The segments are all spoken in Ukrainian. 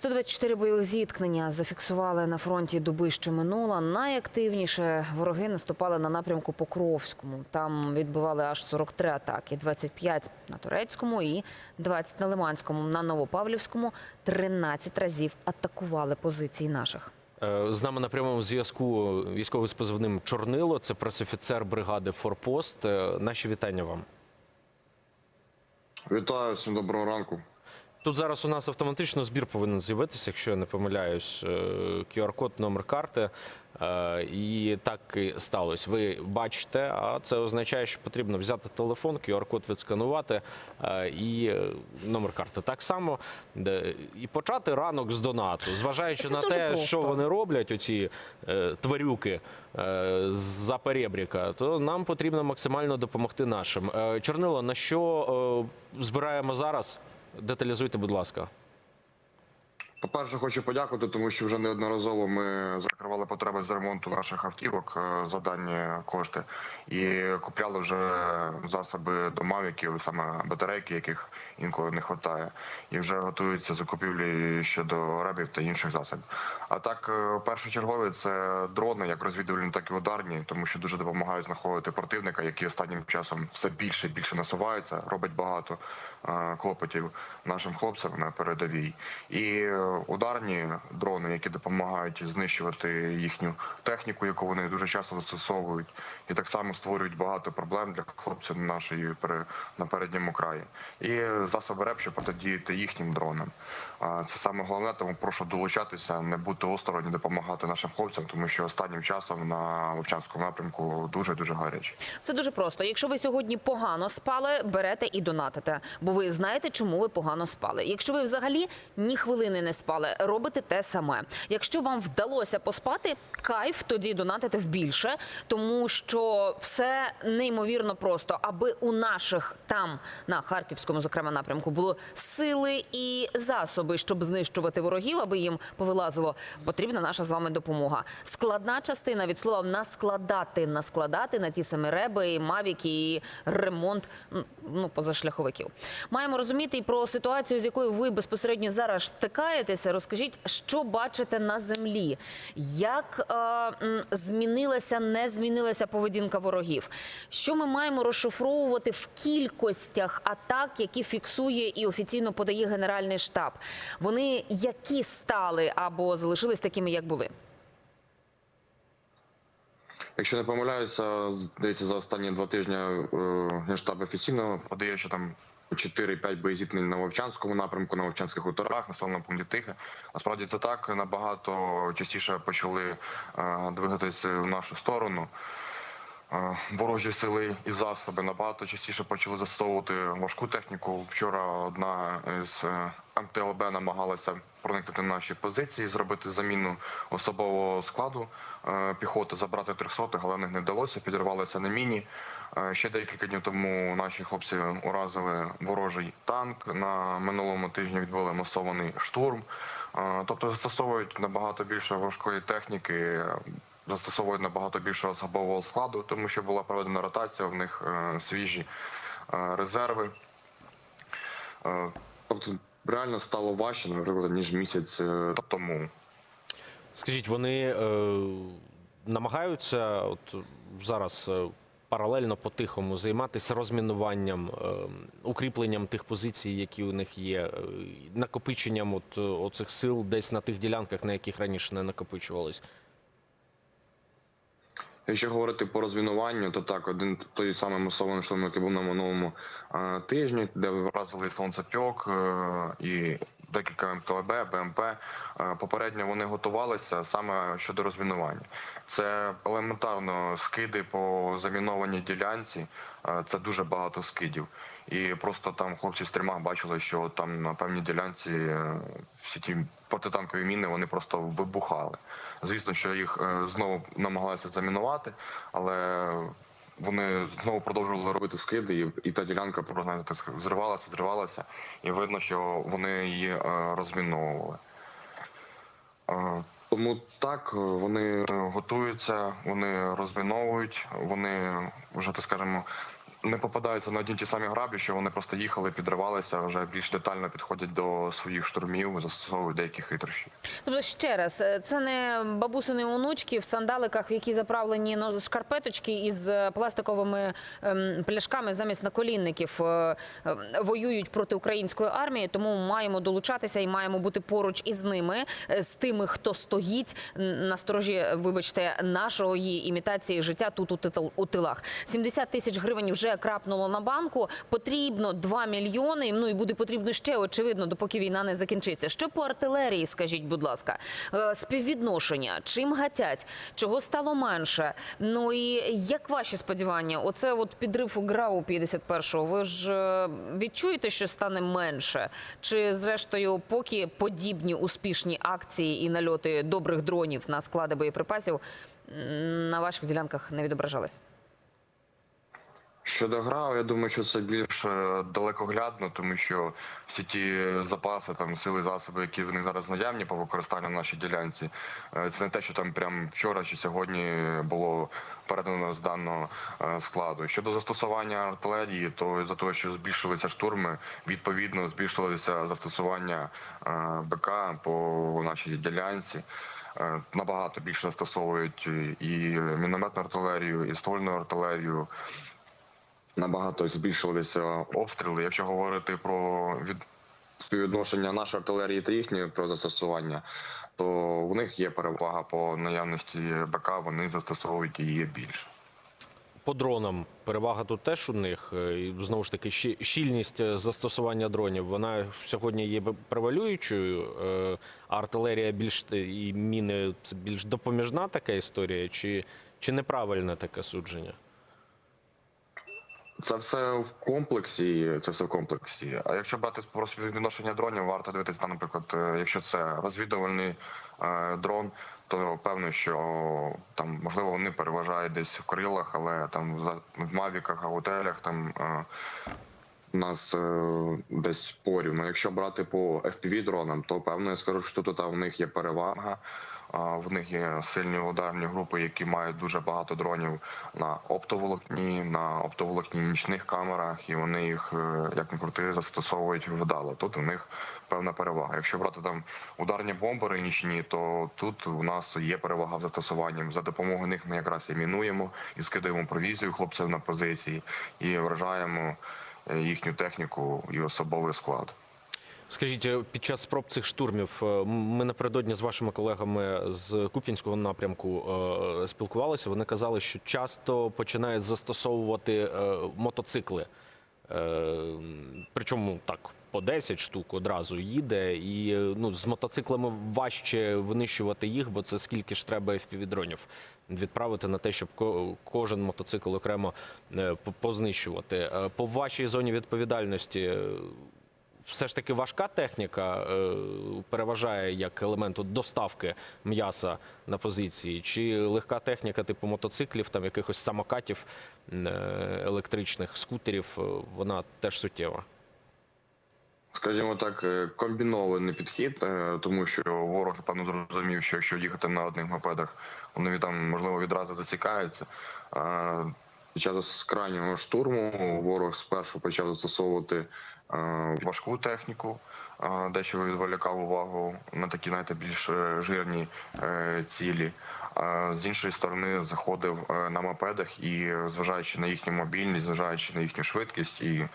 124 бойових зіткнення зафіксували на фронті доби, що минула. Найактивніше вороги наступали на напрямку Покровському. Там відбивали аж 43 атаки, 25 на Турецькому і 20 на Лиманському. На Новопавлівському 13 разів атакували позиції наших. Е, З нами на прямому зв'язку військовий з позивним Чорнило. Це пресофіцер бригади Форпост. Е, Наші вітання вам. Вітаю, всім доброго ранку. Тут зараз у нас автоматично збір повинен з'явитися, якщо я не помиляюсь. Е, QR-код, номер карти. Е, І так і сталося. Ви бачите, а це означає, що потрібно взяти телефон, QR-код відсканувати е, і номер карти. Так само і почати ранок з донату, зважаючи Це на те, просто. що вони роблять, оці тварюки з-за перебріка, то нам потрібно максимально допомогти нашим. Чорнило, на що збираємо зараз? Деталізуйте, будь ласка. По-перше, хочу подякувати, тому що вже неодноразово ми закривали потреби з ремонту наших автівок е, за дані кошти і купляли вже засоби до мавіків, саме батарейки, яких інколи не вистачає, і вже готуються закупівлі щодо ребів та інших засобів. А так, е, першочергові це дрони, як розвідувальні, так і ударні, тому що дуже допомагають знаходити противника, який останнім часом все більше і більше насувається, робить багато е, клопотів нашим хлопцям на передовій. І е, ударні дрони, які допомагають знищувати їхню техніку, яку вони дуже часто застосовують, і так само створюють багато проблем для хлопців нашої на передньому краї. І засоби РЕП, щоб протидіяти їхнім дронам. Це саме головне, тому прошу долучатися, не бути осторонь, допомагати нашим хлопцям, тому що останнім часом на Вовчанському напрямку дуже дуже гаряче. Це дуже просто. Якщо ви сьогодні погано спали, берете і донатите, бо ви знаєте, чому ви погано спали. Якщо ви взагалі ні хвилини не спали, робите те саме. Якщо вам вдалося поспати, кайф тоді донатите в більше, тому що все неймовірно просто, аби у наших там на харківському, зокрема напрямку, було сили і засоби, щоб знищувати ворогів, аби їм повилазило. Потрібна наша з вами допомога. Складна частина від слова наскладати, наскладати на ті самі реби, і мавіки, і ремонт ну позашляховиків. Маємо розуміти і про ситуацію, з якою ви безпосередньо зараз стикаєтеся. Розкажіть, що бачите на землі, як е, змінилася, не змінилася поведінка ворогів. Що ми маємо розшифровувати в кількостях атак, які фіксує і офіційно подає Генеральний штаб? Вони які стали або залишились такими, як були? Якщо не помиляюся, здається, за останні два тижні е, генштаб офіційно подає, що там 4-5 боєзіткнень на Вовчанському напрямку, на Вовчанських хуторах, на населеному пункті Тихе. Насправді це так набагато частіше почали е, двигатися в нашу сторону. Е, Ворожі сили і засоби набагато частіше почали застосовувати важку техніку. Вчора одна з е, МТЛБ намагалася проникнути на наші позиції, зробити заміну особового складу е, піхоти, забрати 300, але них не вдалося, підірвалися на міні. Е, Ще декілька днів тому наші хлопці уразили ворожий танк. На минулому тижні відбули масований штурм. Е, Тобто застосовують набагато більше важкої техніки, е, застосовують набагато більше особового складу, тому що була проведена ротація, в них е, свіжі е, резерви. Тобто реально стало важче, наприклад, ніж місяць тому. Скажіть, вони е, намагаються от зараз паралельно по-тихому займатися розмінуванням, е, укріпленням тих позицій, які у них є, накопиченням от, оцих сил десь на тих ділянках, на яких раніше не накопичувались. Якщо говорити по розмінуванню, то так, один той самий масований штурм, який був на минулому е, тижні, де вразили сонцепьок е, і декілька МТЛБ, БМП. Е, попередньо вони готувалися саме щодо розмінування. Це елементарно скиди по замінованій ділянці. Е, це дуже багато скидів. І просто там хлопці з трьома бачили, що там на певній ділянці е, всі ті протитанкові міни вони просто вибухали. Звісно, що їх е, знову намагалися замінувати, але вони знову продовжували робити скиди, і, та ділянка так зривалася, зривалася, і видно, що вони її е, розміновували. Тому так, вони готуються, вони розміновують, вони вже так скажемо. Не попадаються на одні ті самі граблі, що вони просто їхали, підривалися, вже більш детально підходять до своїх штурмів, застосовують деякі хитрощі. Тобто ще раз, е, це не бабусини онучки в сандаликах, в які заправлені ну, шкарпеточки із е, пластиковими ем, пляшками замість наколінників е, ем, воюють проти української армії. Тому маємо долучатися і маємо бути поруч із ними, е, з тими, хто стоїть на сторожі, вибачте, нашої імітації життя тут у тилах. 70 тисяч гривень вже крапнуло на банку. Потрібно 2 мільйони. Ну і буде потрібно ще очевидно, допоки війна не закінчиться. Що по артилерії, скажіть, будь ласка, Е, співвідношення, чим гатять, чого стало менше? Ну і як ваші сподівання? Оце от підрив ГРАУ 51-го. Ви ж е, відчуєте, що стане менше? Чи зрештою, поки подібні успішні акції і нальоти добрих дронів на склади боєприпасів на ваших ділянках не відображались? Щодо грав, я думаю, що це більш е, далекоглядно, тому що всі ті запаси, там сили, засоби, які в них зараз наявні по використанню на нашій ділянці, е, це не те, що там прям вчора чи сьогодні було передано з даного е, складу. Щодо застосування артилерії, то за того, що збільшилися штурми, відповідно збільшилося застосування БК по нашій ділянці. Набагато більше застосовують і мінометну артилерію, і ствольну артилерію набагато збільшилися обстріли. Якщо говорити про від співвідношення нашої артилерії та їхньої про застосування, то у них є перевага по наявності БК, вони застосовують її більше. По дронам перевага тут теж у них. Е, І, Знову ж таки, щільність е, застосування дронів вона сьогодні є превалюючою. Е, а Артилерія більш і міни це більш допоміжна така історія, чи, чи неправильне таке судження? Це все в комплексі. Це все в комплексі. А якщо брати про співвідношення дронів, варто дивитися, наприклад, е, якщо це розвідувальний е, дрон, то певно, що там можливо вони переважають десь в крилах, але там в мавіках, готелях там. Е, у нас десь порівно. Якщо брати по fpv дронам, то певно я скажу, що тут в них є перевага. В них є сильні ударні групи, які мають дуже багато дронів на оптоволокні, на оптоволокні нічних камерах, і вони їх, е, як не крути, застосовують вдало. Тут у них певна перевага. Якщо брати там ударні бомбери нічні, то тут у нас є перевага в застосуванні. За допомогою них ми якраз і мінуємо і скидаємо провізію хлопців на позиції і вражаємо е, їхню техніку і особовий склад. Скажіть, е, під час спроб цих штурмів е, ми напередодні з вашими колегами з Куп'янського напрямку е, спілкувалися. Вони казали, що часто починають застосовувати мотоцикли. Причому так по 10 штук одразу їде, і ну з мотоциклами важче винищувати їх, бо це скільки ж треба FPV-дронів відправити на те, щоб кожен мотоцикл окремо познищувати. По вашій зоні відповідальності. Все ж таки важка техніка е, переважає як елемент доставки м'яса на позиції, чи легка техніка типу мотоциклів, там якихось самокатів е, електричних скутерів, е, вона теж суттєва. Скажімо так, комбінований підхід, тому що ворог напевно зрозумів, що якщо їхати на одних мопедах, вони там можливо відразу засікаються. Під час крайнього штурму ворог спершу почав застосовувати е, важку техніку, е, дещо відволікав увагу на такі, знаєте, більш е, жирні е, цілі. А з іншої сторони заходив е, на мопедах і, зважаючи на їхню мобільність, зважаючи на їхню швидкість і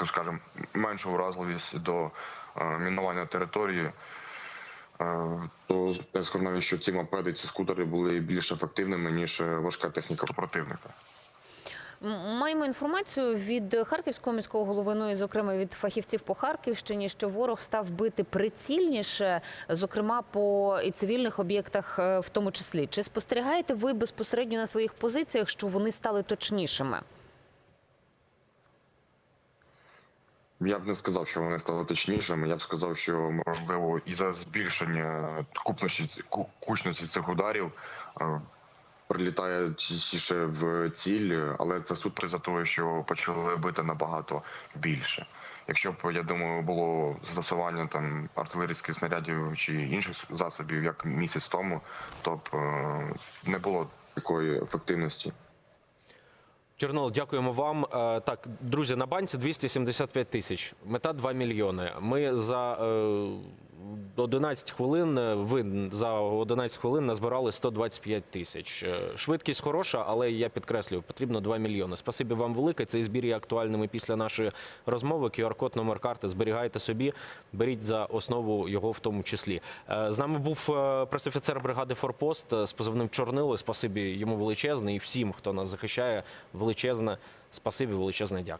так скажемо, меншу вразливість до е, мінування території, е, то я скажу навіть, що ці мопеди, ці скутери були більш ефективними, ніж е, важка техніка противника. Маємо інформацію від харківського міського голови, ну і зокрема від фахівців по Харківщині, що ворог став бити прицільніше, зокрема по і цивільних об'єктах, е, в тому числі. Чи спостерігаєте ви безпосередньо на своїх позиціях, що вони стали точнішими? Я б не сказав, що вони стали точнішими. Я б сказав, що можливо і за збільшення купності ку- кучності цих ударів е, прилітає частіше в ціль, але це суто за того, що почали бити набагато більше. Якщо б я думаю, було застосування там артилерійських снарядів чи інших засобів, як місяць тому, то б е, не було такої ефективності. Чорнол, дякуємо вам. Е, Так, друзі, на банці 275 тисяч. Мета 2 мільйони. Ми за е, 11 хвилин, е, ви за 11 хвилин назбирали 125 тисяч. Е, Швидкість хороша, але я підкреслюю, потрібно 2 мільйони. Спасибі вам велике. Цей збір є актуальним і після нашої розмови. QR-код, номер карти зберігайте собі, беріть за основу його в тому числі. Е, З нами був пресофіцер бригади Форпост з позивним Чорнило. Спасибі йому величезне і всім, хто нас захищає, величезне. Спасибі, величезне дякую.